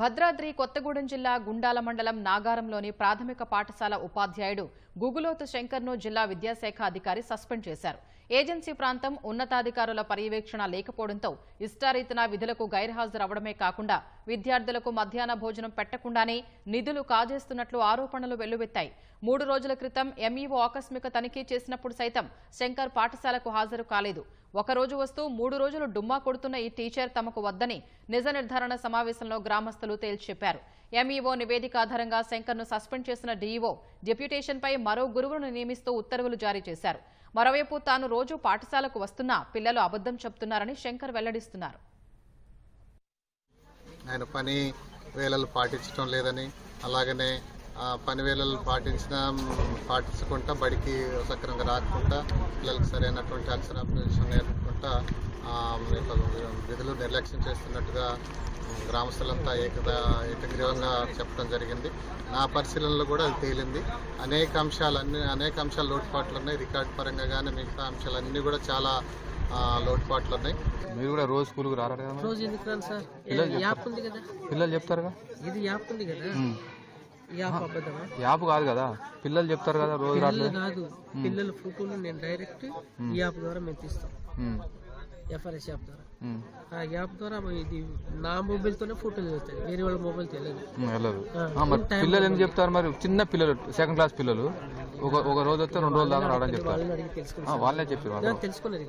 భద్రాద్రి కొత్తగూడెం జిల్లా గుండాల మండలం నాగారంలోని ప్రాథమిక పాఠశాల ఉపాధ్యాయుడు గుగులోతు శంకర్ను జిల్లా విద్యాశాఖ అధికారి సస్పెండ్ చేశారు. ఏజెన్సీ ప్రాంతం ఉన్నతాధికారుల పర్యవేక్షణ లేకపోవడంతో ఇష్టారీతన విధులకు గైర్హాజరవడమే కాకుండా విద్యార్థులకు మధ్యాహ్న భోజనం పెట్టకుండానే నిధులు కాజేస్తున్నట్లు ఆరోపణలు వెల్లువెత్తాయి. మూడు రోజుల క్రితం ఎంఈఓ ఆకస్మిక తనిఖీ చేసినప్పుడు సైతం శంకర్ పాఠశాలకు హాజరు కాలేదు. ఒక రోజు వస్తూ మూడు రోజులు డుమ్మా కొడుతున్న ఈ టీచర్ తమకు వద్దని నిజ నిర్ధారణ సమావేశంలో గ్రామస్తులు తేల్చిచెప్పారు ఎంఈఓ నివేదిక ఆధారంగా శంకర్ను సస్పెండ్ చేసిన డీఈఓ డెప్యుటేషన్పై మరో గురువును నియమిస్తూ ఉత్తర్వులు జారీ చేశారు. మరోవైపు తాను రోజు పాఠశాలకు వస్తున్నా పిల్లలు అబద్దం చెబుతున్నారని శంకర్ వెల్లడిస్తున్నారు. ఆయన పని వేళలు పాటించడం లేదని అలాగనే పని వేళలు పాటించిన పాటించకుండా బడికి సక్రమంగా రాకుండా పిల్లలకు సరైనటువంటి అక్షరాభ్యాసం నేర్పకుండా విధులు నిర్లక్ష్యం చేస్తున్నట్టుగా గ్రామస్తులంతా ఏకద ఏకగ్రీవంగా చెప్పడం జరిగింది. నా పరిశీలనలో కూడా అది తేలింది. అనేక అంశాలన్నీ అనేక అంశాలు లోటుపాట్లు ఉన్నాయి. రికార్డు పరంగా కానీ మిగతా అంశాలన్నీ కూడా చాలా ఆ, లోటుపాట్లు ఉన్నాయి. మీరు కూడా రోజు స్కూల్కి రారు? రోజు ఎందుకు రాను సార్ యాప్ ఉంది కదా? పిల్లలు చెప్తారుగా ఇది యాప్ ఉంది కదా? యాప్ అబద్ధమా? యాప్ కాదు కదా. పిల్లలు చెప్తారు కదా రోజు కాదు. పిల్లల ఫోటోలు నేను డైరెక్ట్ ఈ యాప్ ద్వారా మేము తీస్తాం. ఎఫ్ఆర్ఎస్ యాప్ ద్వారా. ఆ యాప్ ద్వారా ఇది నా మొబైల్ తోనే ఫోటోలు వెళ్తాయి వేరే వాళ్ళ మొబైల్ తెలియదు వెళ్ళదు పిల్లలు ఏం చెప్తారు మరి? చిన్న పిల్లలు సెకండ్ క్లాస్ పిల్లలు ఒక ఒక రోజు వస్తే రెండు రోజులు దాకా రావడం చెప్తారు. వాళ్ళే చెప్పారు తెలుసుకునేది